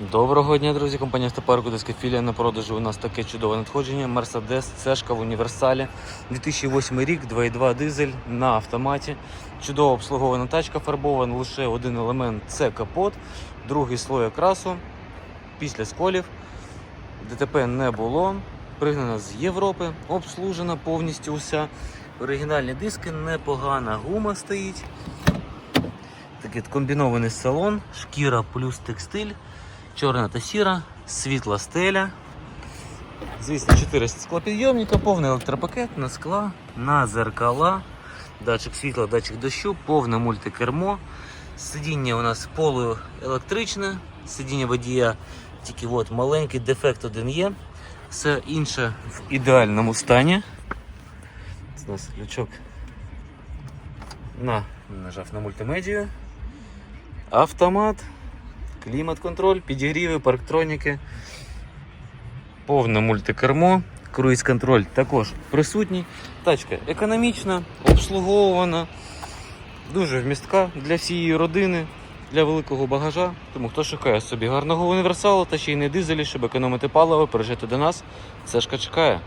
Доброго дня, друзі. Компанія Автопарку Деська філія на продажу. У нас таке чудове надходження. Мерседес, цешка в універсалі. 2008 рік, 2.2 дизель на автоматі. Чудово обслугована тачка, фарбована лише один елемент це капот, другий слой окрасу. Після сколів. ДТП не було. Пригнана з Європи, обслужена повністю уся. Оригінальні диски, непогана гума стоїть. Такий комбінований салон, шкіра плюс текстиль, чорна та сіра, світла стеля. Звісно, 4 склопідйомника, повний електропакет на скла, на зеркала, датчик світла, датчик дощу, повне мультикермо. Сидіння у нас полуелектричне, сидіння водія тільки от маленький дефект один є. Все інше в ідеальному стані. Це у нас лючок на нажав на мультимедію. Автомат, клімат-контроль, підігріви, парктроніки, повне мультикермо, круїз-контроль також присутній. Тачка економічна, обслуговувана, дуже вмістка для всієї родини, для великого багажа. Тому хто шукає собі гарного універсалу та ще й не дизелі, щоб економити паливо, пережити до нас, Сешка чекає.